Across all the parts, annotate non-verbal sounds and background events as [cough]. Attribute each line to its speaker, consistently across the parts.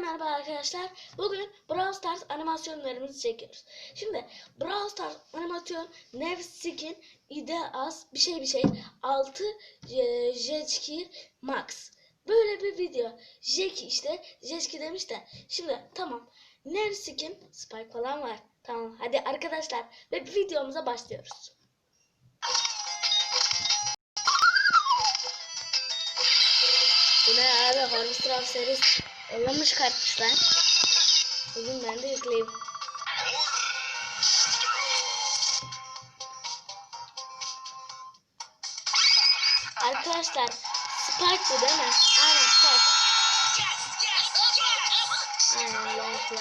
Speaker 1: merhaba arkadaşlar. Bugün Brawl Stars animasyonlarımızı çekiyoruz. Şimdi Brawl Stars animasyon Nev Skin İdeas bir şey bir şey 6 e, Jetski Max. Böyle bir video. Jeki işte Jetski demiş de. Şimdi tamam. Nev Skin Spike falan var. Tamam hadi arkadaşlar ve videomuza başlıyoruz. Bu ne abi? Harvester of yollamış kartmışlar. Bugün ben de yükleyeyim. Arkadaşlar bu değil mi? Aynen Spike. Aynen long
Speaker 2: go!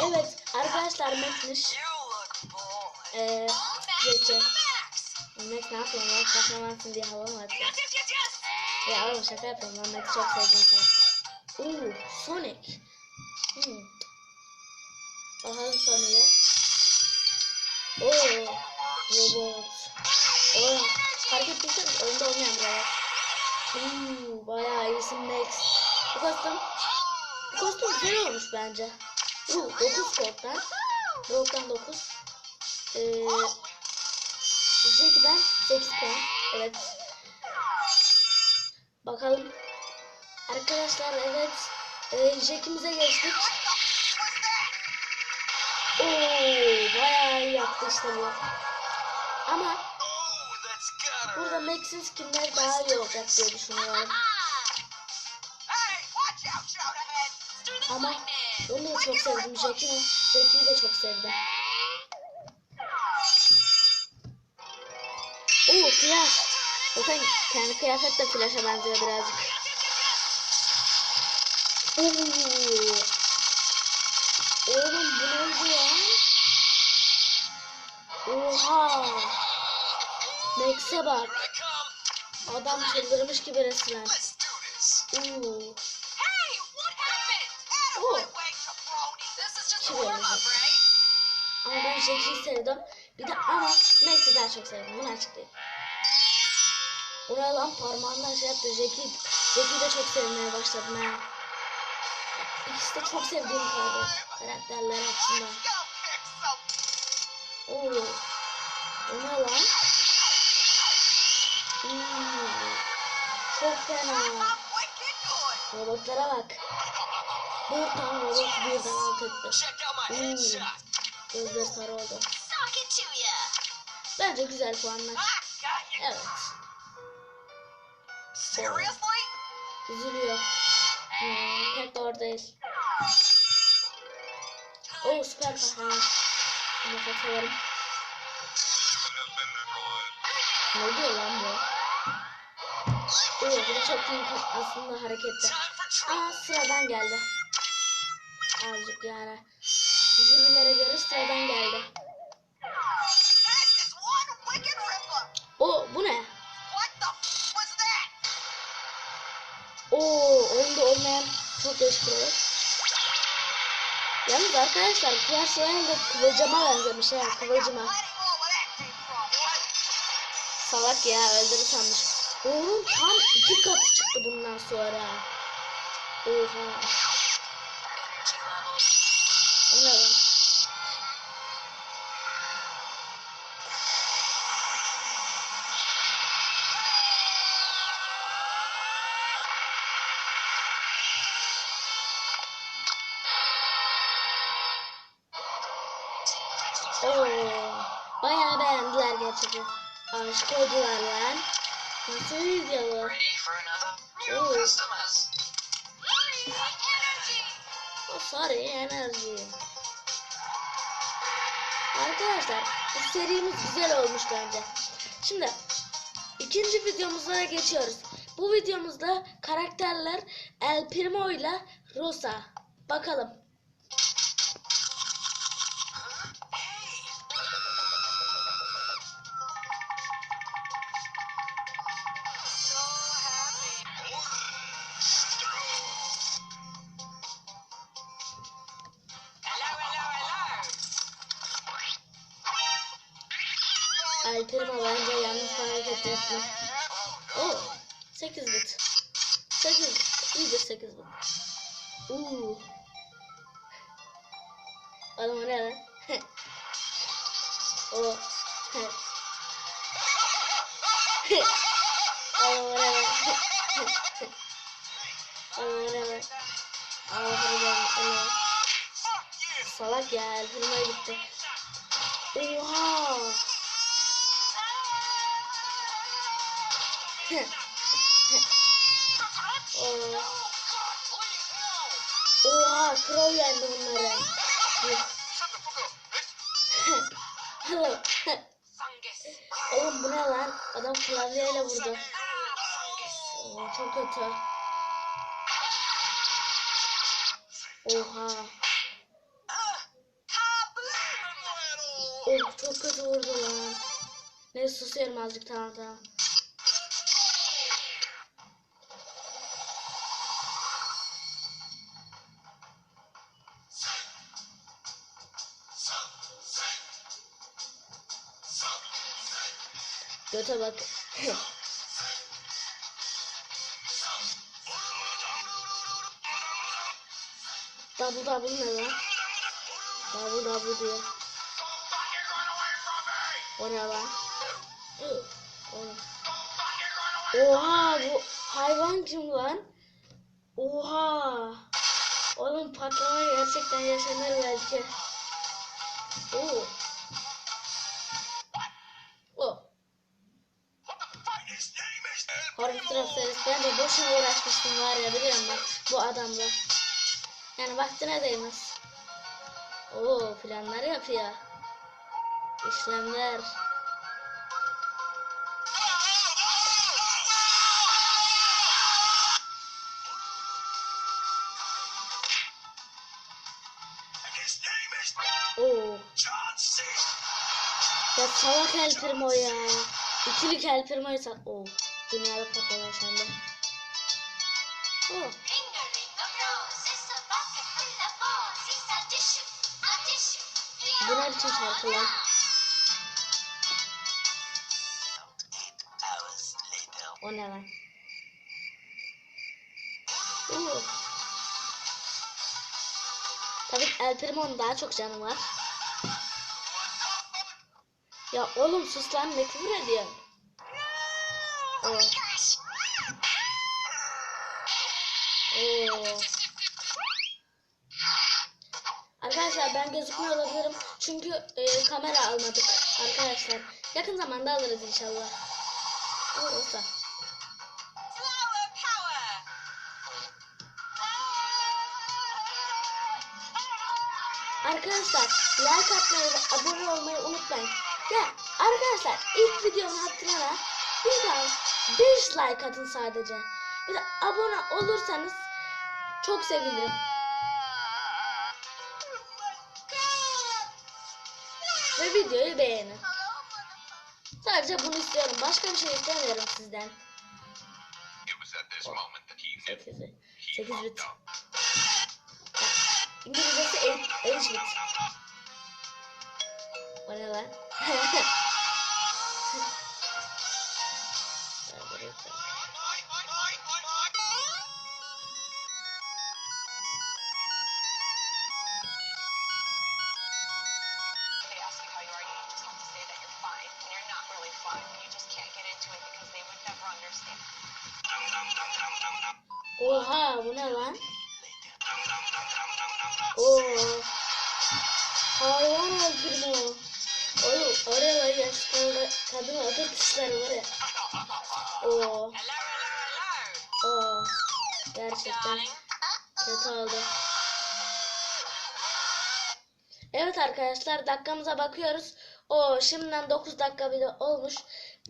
Speaker 1: Evet arkadaşlar Metmiş. Eee
Speaker 2: the max.
Speaker 1: Ne yapıyorsun lan? Saklamazsın diye hava mı atıyor? Ya oğlum şaka yapıyorum lan. Met'i çok sevdiğim karakter. Oo Sonic. Hmm. Bakalım Sonic'e. Oo robot. Oo fark ettiyseniz oyunda olmayan bir robot. Oo bayağı iyisin Max. Bu kostüm bu kostüm güzel olmuş bence. Oo 9 koddan. Brock'tan 9. Ee, Jackie'den 8 puan. Evet. Bakalım. Arkadaşlar evet. Ee, Jack'imize geçtik. Oo, bayağı iyi yaptı işte bu. Ama burada. Max'in skinler daha iyi olacak diye düşünüyorum. Ama onu da çok sevdim. Jack'i de çok sevdim. Oo, Flash. Zaten kendi kıyafet de Flash'a benziyor birazcık. Oo. Oğlum bu ne oldu ya? Oha. Max'e bak. Adam çıldırmış gibi resmen. Oo. Oo. Kim? Ama ben Jackie'yi sevdim. Bir de ama Max'i daha çok sevdim. Bunu açıklayayım. Oraya lan parmağından şey yaptı. Jackie, Jackie'yi de çok sevmeye başladım ha. İkisi de çok sevdiğim karakter, karakterler aslında. Oo. O ne lan? Hmm. Çok fena. Robotlara bak. Dört tane robot birden alt etti. Hmm. Gözleri sarı oldu. Bence güzel puanlar.
Speaker 3: You.
Speaker 1: Evet.
Speaker 3: Seriously?
Speaker 1: Üzülüyor. Hmm, pek doğru değil. Oo süper kahraman. Bunu katıyorum. Ne diyor lan bu? Oo bu da çok iyi aslında hareketli. Aa sıradan geldi. Azıcık yani. Zirvelere göre sıradan geldi. Çok oyun. Yalnız arkadaşlar Clash Royale'de Kıvılcım'a benzemiş ha Kıvılcım'a. Salak ya öldürü sanmış. Oğlum tam iki katı çıktı bundan sonra. Oha. O ne lan? Oo, bayağı beğendiler gerçekten. Aşık oldular lan. Nasıl video bu?
Speaker 3: Ready for another?
Speaker 1: Ooh.
Speaker 3: New customers.
Speaker 2: Hurry, energy!
Speaker 1: O sarı enerji. Arkadaşlar bu serimiz güzel olmuş bence. Şimdi ikinci videomuza geçiyoruz. Bu videomuzda karakterler El Primo ile Rosa. Bakalım. Primo bence yalnız hareket etme. Oo. 8 bit. 8 bit. İyidir 8 bit. Uuu. Oğlum o ne lan? o. Oğlum o ne lan? Oğlum o ne lan? Allah'ım? Salak ya elfirmaya gitti. Oha. Oha kral yendi bunları. Oğlum bu ne lan? Adam klavyeyle vurdu. Oo, çok kötü. Oha. Oh çok kötü vurdu lan. Neyse susuyorum azıcık tamam tamam. Göte bak. double double ne lan? Double double diyor. O ne lan? Oha bu hayvan kim lan? Oha. Oğlum patlama gerçekten yaşanır belki. Oo. Trafseris ben de boşuna uğraşmıştım var ya biliyor musun bu adamla. Yani vaktine değmez. Oo planlar yapıyor. İşlemler. Oo. Ya salak El Primo ya. İkilik El Primo'yu sal... Oo. Dünyada patlama yaşandı. Oo. Bu ne biçim şarkı lan? O ne lan? Oo. Tabii El Primo'nun daha çok canı var. Ya oğlum sus lan ne küfür ediyorsun? Oo. Oo. Arkadaşlar ben gözükmüyor olabilirim çünkü e, kamera almadık arkadaşlar. Yakın zamanda alırız inşallah. Olursa. Arkadaşlar like atmayı ve abone olmayı unutmayın. Ya arkadaşlar ilk videomun hatırına bir tane 5 like atın sadece. Bir de abone olursanız çok sevinirim. Ve videoyu beğenin. Sadece bunu istiyorum. Başka bir şey istemiyorum sizden.
Speaker 4: It was at this moment that he knew
Speaker 1: 8
Speaker 4: he
Speaker 1: 8
Speaker 4: fucked
Speaker 1: bit. İngilizcesi 8 bit. O ne lan? [laughs] Oha bu ne lan? Oo. Hayvan öldürme. Oğlum oraya yaş kadın otur kuşları var ya. Oo. Oo. Gerçekten kötü oldu. Evet arkadaşlar dakikamıza bakıyoruz. O şimdiden 9 dakika bile olmuş.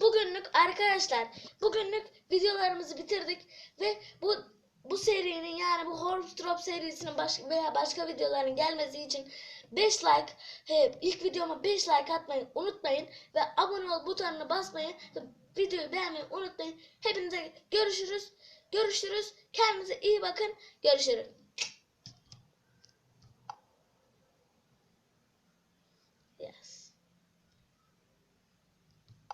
Speaker 1: Bugünlük arkadaşlar bugünlük videolarımızı bitirdik ve bu bu serinin yani bu Horstrop serisinin baş, veya başka videoların gelmesi için 5 like he, ilk videoma 5 like atmayı unutmayın ve abone ol butonuna basmayı videoyu beğenmeyi unutmayın. Hepinize görüşürüz. Görüşürüz. Kendinize iyi bakın. Görüşürüz.